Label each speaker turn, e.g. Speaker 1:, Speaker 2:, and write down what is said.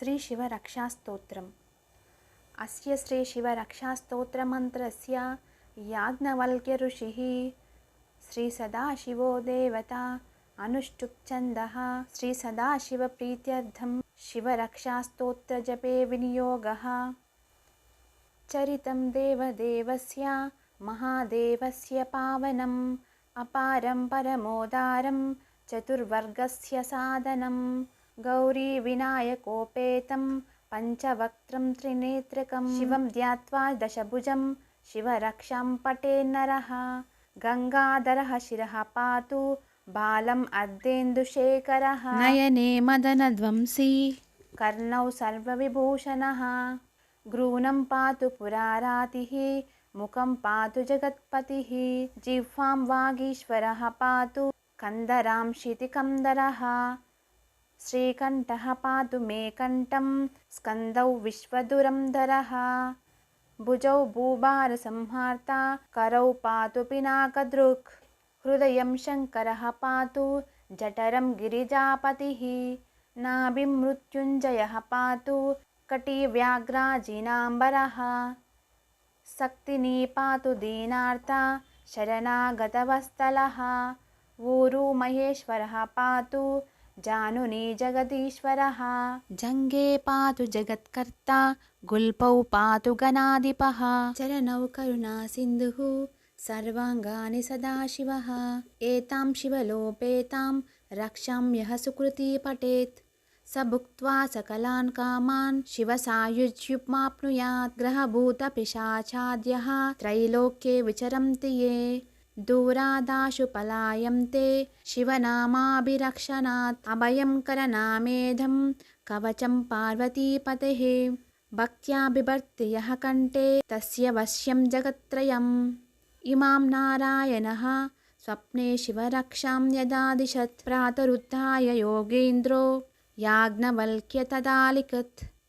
Speaker 1: श्रीशिवरक्षास्तोत्रम्। अस्य श्रीशिवरक्षास्तोत्रमन्त्रस्य याज्ञवल्क्यऋषिः श्रीसदाशिवो देवता अनुष्टुप्छन्दः श्रीसदाशिवप्रीत्यर्थं शिवरक्षास्तोत्रजपे विनियोगः। चरितं देवदेवस्य महादेवस्य पावनम् अपारं परमोदारं चतुर्वर्गस्य साधनं गौरीविनायकोपेतं पञ्चवक्त्रं त्रिनेत्रकं शिवं ध्यात्वा दशभुजं शिवरक्षां पठेन्नरः गङ्गाधरः शिरः पातु बालम् अर्धेन्दुशेखरः
Speaker 2: नयने मदनध्वंसी
Speaker 1: कर्णौ सर्वविभूषणः ग्रूनं पातु पुरारातिः मुखं पातु जगत्पतिः जिह्वां वागीश्वरः पातु कन्दरां शितिकन्दरः श्रीकण्ठः पातु मे कण्ठं स्कन्दौ विश्वदुरन्धरः भुजौ भूभारसंहार्ता करौ पातु पिनाकदृक् हृदयं शङ्करः पातु जठरं गिरिजापतिः नाभिं मृत्युञ्जयः पातु कटिव्याघ्राजिनाम्बरः शक्तिनी पातु दीनार्ता शरणागतवत्सलः ऊरु महेश्वरः पातु जानुनी जगदीश्वरः
Speaker 2: जङ्गे पातु जगत्कर्ता गुल्पौ पातु गणाधिपः चरणौ करुणासिन्धुः सर्वाङ्गानि सदाशिवः एतां शिवलोपेतां रक्षां यः सुकृती पठेत् स भुक्त्वा सकलान् कामान् शिवसायुज्युप्माप्नुयात् ग्रहभूतपिशाचाद्यः त्रैलोक्ये विचरन्ति ये దూరాదాశు పలాయం తే శివనామాభిరక్షణాత్ అభయం కరనామేధం కవచం పార్వతీపతే భక్త్యా బిభర్తి యహ కంటే తస్య వశ్యం జగత్రయం ఇమాం నారాయణ స్వప్నే శివరక్షాం యదాదిశత్ ప్రాతరుద్ధాయ యోగేంద్రో యాజ్ఞవల్క్య తదాలికత్